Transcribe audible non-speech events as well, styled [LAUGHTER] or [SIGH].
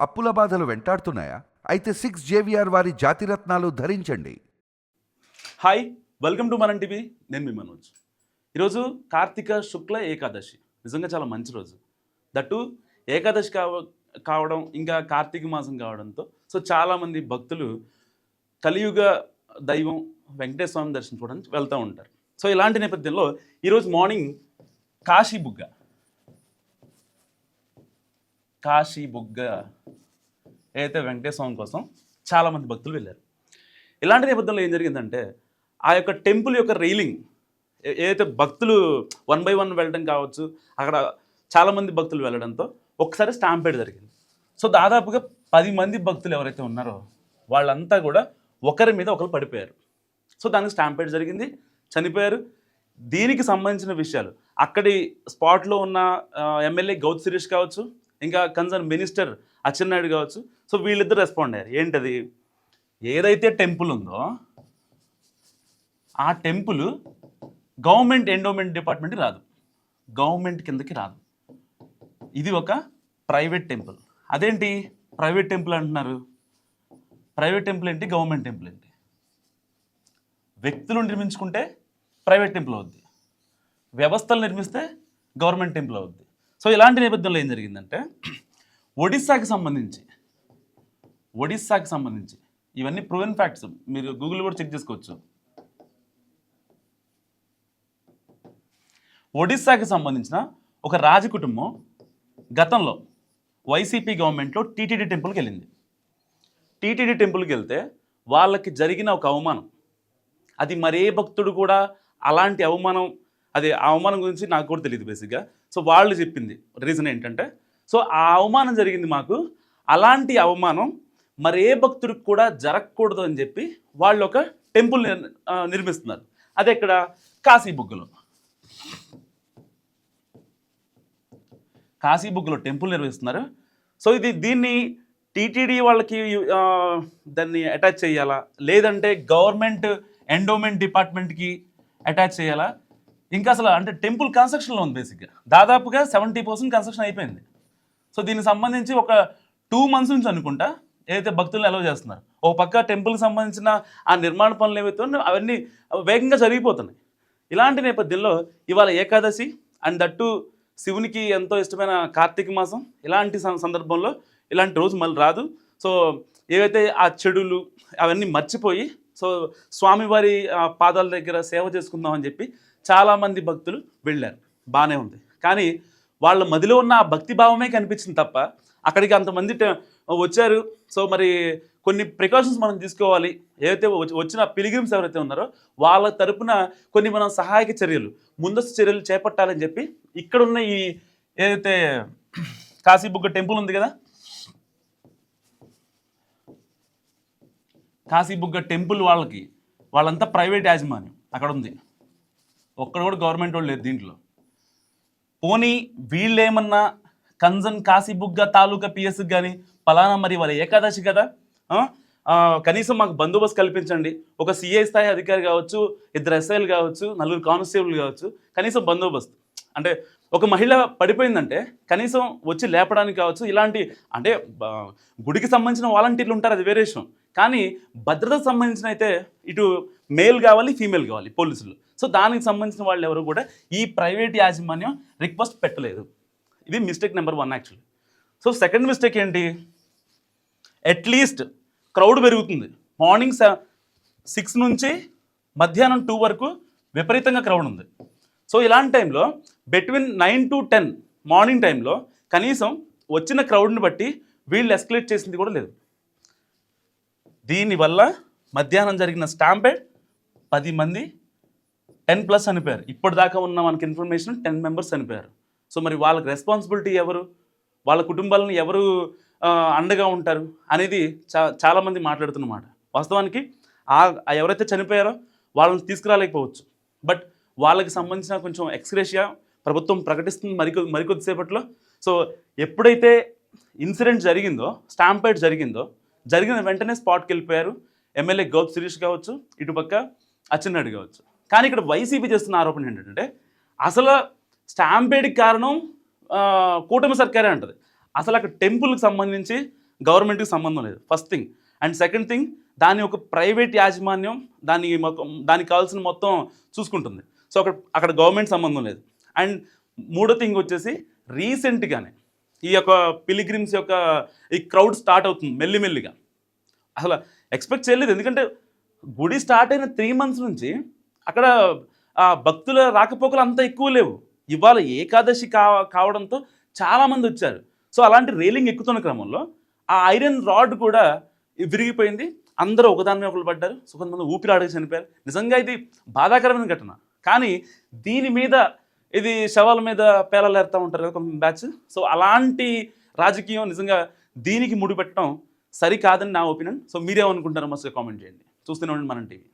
అప్పుల బాధలు వెంటాడుతున్నాయా? అయితే సిక్స్ జేవిఆర్ వారి జాతిరత్నాలు ధరించండి. Hi welcome to Manam TV నేను మీ మనోజ్. ఈరోజు కార్తీక శుక్ల ఏకాదశి. నిజంగా చాలా మంచి రోజు. దట్టు ఏకాదశి కావ కావడం ఇంకా కార్తీక మాసం కావడంతో సో చాలామంది భక్తులు కలియుగ దైవం వెంకటేశ్వర స్వామి దర్శించుకోవడానికి వెళ్తూ ఉంటారు. సో ఇలాంటి నేపథ్యంలో ఈరోజు మార్నింగ్ కాశీ బుగ్గ. కాశీ బుగ్గ. ఏదైతే వెంకటేశ్వర స్వామి కోసం చాలామంది భక్తులు వెళ్ళారు. ఇలాంటి నేపథ్యంలో ఏం జరిగిందంటే ఆ యొక్క టెంపుల్ యొక్క రైలింగ్ ఏదైతే భక్తులు వన్ బై వన్ వెళ్ళడం కావచ్చు అక్కడ చాలామంది భక్తులు వెళ్ళడంతో ఒకసారి స్టాంపేడ్ జరిగింది. సో దాదాపుగా పది మంది భక్తులు ఎవరైతే ఉన్నారో వాళ్ళంతా కూడా ఒకరి మీద ఒకరు పడిపోయారు. సో దానికి స్టాంపేడ్ జరిగింది చనిపోయారు. దీనికి సంబంధించిన విషయాలు అక్కడి స్పాట్లో ఉన్న ఎమ్మెల్యే గౌత్ శిరీష్ కావచ్చు ఇంకా కన్సర్న్ మినిస్టర్ అచ్చెన్నాయుడు కావచ్చు. సో వీళ్ళిద్దరు రెస్పాండ్ అయ్యారు. ఏంటది? ఏదైతే టెంపుల్ ఉందో ఆ టెంపుల్ గవర్నమెంట్ ఎండోమెంట్ డిపార్ట్మెంట్ రాదు. గవర్నమెంట్ కిందకి రాదు. ఇది ఒక ప్రైవేట్ టెంపుల్. అదేంటి? ప్రైవేట్ టెంపుల్ అంటున్నారు. ప్రైవేట్ టెంపుల్ ఏంటి? గవర్నమెంట్ టెంపుల్ ఏంటి? వ్యక్తులు నిర్మించుకుంటే ప్రైవేట్ టెంపుల్ అవుద్ది. వ్యవస్థలు నిర్మిస్తే గవర్నమెంట్ టెంపుల్ అవుద్ది. సో ఇలాంటి నేపథ్యంలో ఏం జరిగిందంటే ఒడిస్సాకి సంబంధించి ఒడిస్సాకి సంబంధించి ఇవన్నీ ప్రూవెన్ ఫ్యాక్ట్స్ మీరు గూగుల్ కూడా చెక్ చేసుకోవచ్చు. ఒడిస్సాకి సంబంధించిన ఒక రాజ కుటుంబం గతంలో వైసీపీ గవర్నమెంట్లో టీటీడీ టెంపుల్కి వెళ్ళింది. టీటీడీ టెంపుల్కి వెళ్తే వాళ్ళకి జరిగిన ఒక అవమానం. అది మరే భక్తుడు కూడా అలాంటి అవమానం అది ఆ అవమానం గురించి నాకు కూడా తెలియదు బేసిక్గా సో వాళ్ళు చెప్పింది. రీజన్ ఏంటంటే సో ఆ అవమానం జరిగింది మాకు. అలాంటి అవమానం మరే భక్తుడికి కూడా జరగకూడదు అని చెప్పి వాళ్ళు ఒక టెంపుల్ నిర్మిస్తున్నారు. అదే ఇక్కడ కాశీ బుగ్గలో. కాశీ బుక్లో టెంపుల్ నిర్వహిస్తున్నారు సో ఇది దీన్ని టీటీడీ వాళ్ళకి దాన్ని అటాచ్ చేయాలా? లేదంటే గవర్నమెంట్ ఎండోమెంట్ డిపార్ట్మెంట్కి అటాచ్ చేయాలా? ఇంకా అసలు అంటే టెంపుల్ కన్స్ట్రక్షన్లో ఉంది బేసిక్గా దాదాపుగా సెవెంటీ పర్సెంట్ కన్స్ట్రక్షన్ అయిపోయింది. సో దీనికి సంబంధించి ఒక టూ మంత్స్ నుంచి అనుకుంటా ఏదైతే భక్తులను అలవ్ చేస్తున్నారు. ఓ పక్క టెంపుల్కి సంబంధించిన ఆ నిర్మాణ పనులు ఏవైతే ఉన్నాయో అవన్నీ వేగంగా జరిగిపోతున్నాయి. ఇలాంటి నేపథ్యంలో ఇవాళ ఏకాదశి అండ్ దట్టు శివునికి ఎంతో ఇష్టమైన కార్తీక మాసం ఇలాంటి సందర్భంలో ఇలాంటి రోజు మళ్ళీ రాదు. సో ఏవైతే ఆ చెడులు అవన్నీ మర్చిపోయి సో స్వామివారి పాదాల దగ్గర సేవ చేసుకుందామని చెప్పి చాలామంది భక్తులు వెళ్ళారు. బాగానే ఉంది. కానీ వాళ్ళ మదిలో ఉన్న ఆ భక్తి భావమే కనిపించింది తప్ప అక్కడికి అంతమంది వచ్చారు. సో మరి కొన్ని ప్రికాషన్స్ మనం తీసుకోవాలి. ఏదైతే వచ్చిన పిలిగ్రిమ్స్ ఎవరైతే ఉన్నారో వాళ్ళ తరపున కొన్ని మనం సహాయక చర్యలు ముందస్తు చర్యలు చేపట్టాలని చెప్పి ఇక్కడున్న ఈ ఏదైతే [CLEARS THROAT] కాశీబుగ్గ టెంపుల్ ఉంది కదా కాశీబుగ్గ టెంపుల్ వాళ్ళకి వాళ్ళంతా ప్రైవేట్ యాజమాన్యం అక్కడ ఉంది ఒక్కడ కూడా గవర్నమెంట్ వాళ్ళు లేదు దీంట్లో. పోనీ వీళ్ళేమన్నా కన్జన్ కాశీబుగ్గ తాలూకా పిఎస్కి కానీ పలానా మరి వాళ్ళ ఏకాదశి కదా కనీసం మాకు బందోబస్తు కల్పించండి. ఒక సిఐ స్థాయి అధికారి కావచ్చు ఇద్దరు ఎస్ఐలు కావచ్చు నలుగురు కానిస్టేబుల్ కావచ్చు కనీసం బందోబస్తు. అంటే ఒక మహిళ పడిపోయిందంటే కనీసం వచ్చి లేపడానికి కావచ్చు ఇలాంటి అంటే గుడికి సంబంధించిన వాలంటీర్లు ఉంటారు అది వేరే విషయం. కానీ భద్రతకు సంబంధించిన అయితే ఇటు మేల్ కావాలి ఫీమేల్ కావాలి పోలీసులు. సో దానికి సంబంధించిన వాళ్ళు ఎవరు కూడా ఈ ప్రైవేట్ యాజమాన్యం రిక్వెస్ట్ పెట్టలేదు. ఇది mistake number one actually. So second mistake ఏంటి? అట్లీస్ట్ క్రౌడ్ పెరుగుతుంది. మార్నింగ్ సిక్స్ నుంచి మధ్యాహ్నం టూ వరకు విపరీతంగా క్రౌడ్ ఉంది. సో ఇలాంటి టైంలో between nine to ten morning టైంలో కనీసం వచ్చిన క్రౌడ్ని బట్టి వీళ్ళు ఎస్కలేట్ చేసింది కూడా లేదు. దీనివల్ల మధ్యాహ్నం జరిగిన స్టాంపేడ్ పది మంది టెన్ ప్లస్ చనిపోయారు. ఇప్పటిదాకా ఉన్న మనకి ఇన్ఫర్మేషన్ టెన్ మెంబర్స్ చనిపోయారు. సో మరి వాళ్ళకి రెస్పాన్సిబిలిటీ ఎవరు? వాళ్ళ కుటుంబాలను ఎవరు అండగా ఉంటారు అనేది చా చాలామంది మాట్లాడుతున్నమాట. వాస్తవానికి ఆ ఎవరైతే చనిపోయారో వాళ్ళని తీసుకురాలేకపోవచ్చు. బట్ వాళ్ళకి సంబంధించిన కొంచెం ఎక్స్గ్రేషియా ప్రభుత్వం ప్రకటిస్తుంది మరికొ మరికొద్దిసేపట్లో సో ఎప్పుడైతే ఇన్సిడెంట్ జరిగిందో స్టాంపేడ్ జరిగిందో జరిగిన వెంటనే స్పాట్కి వెళ్ళిపోయారు. ఎమ్మెల్యే గోప్ శిరీష్ కావచ్చు ఇటుపక్క అచ్చెన్నాయుడు కావచ్చు. కానీ ఇక్కడ వైసీపీ చేస్తున్న ఆరోపణ ఏంటంటే అసలు స్టాంపేడ్కి కారణం కూటమి సర్కారే అంటది. అసలు అక్కడ టెంపుల్కి సంబంధించి గవర్నమెంట్కి సంబంధం లేదు. First thing and second thing దాని ఒక ప్రైవేట్ యాజమాన్యం దాని మొత్తం దానికి కావాల్సిన మొత్తం చూసుకుంటుంది. సో అక్కడ అక్కడ గవర్నమెంట్ సంబంధం లేదు. అండ్ మూడో థింగ్ వచ్చేసి రీసెంట్గానే ఈ యొక్క పిలిగ్రిమ్స్ యొక్క ఈ క్రౌడ్ స్టార్ట్ అవుతుంది మెల్లిమెల్లిగా. అసలు ఎక్స్పెక్ట్ చేయలేదు. ఎందుకంటే గుడి స్టార్ట్ అయిన త్రీ మంత్స్ నుంచి అక్కడ ఆ భక్తుల రాకపోకలు అంత ఎక్కువ లేవు. ఇవాళ ఏకాదశి కావడంతో చాలామంది వచ్చారు. సో అలాంటి రైలింగ్ ఎక్కుతున్న క్రమంలో ఆ ఐరన్ రాడ్ కూడా విరిగిపోయింది. అందరూ ఒకదాని మీద ఒకరు పడ్డారు. సో కొంతమంది ఊపిరాడకి చనిపోయారు. నిజంగా ఇది బాధాకరమైన ఘటన. కానీ దీని మీద ఇది శవాల మీద పేలలేరుతూ ఉంటారు కదా కొంత బ్యాచ్ సో అలాంటి రాజకీయం నిజంగా దీనికి ముడిపెట్టడం సరికాదని నా ఒపీనియన్. సో మీరేమనుకుంటారో మస్తు కామెంట్ చేయండి. చూస్తూనే ఉండండి మనం టీవీ.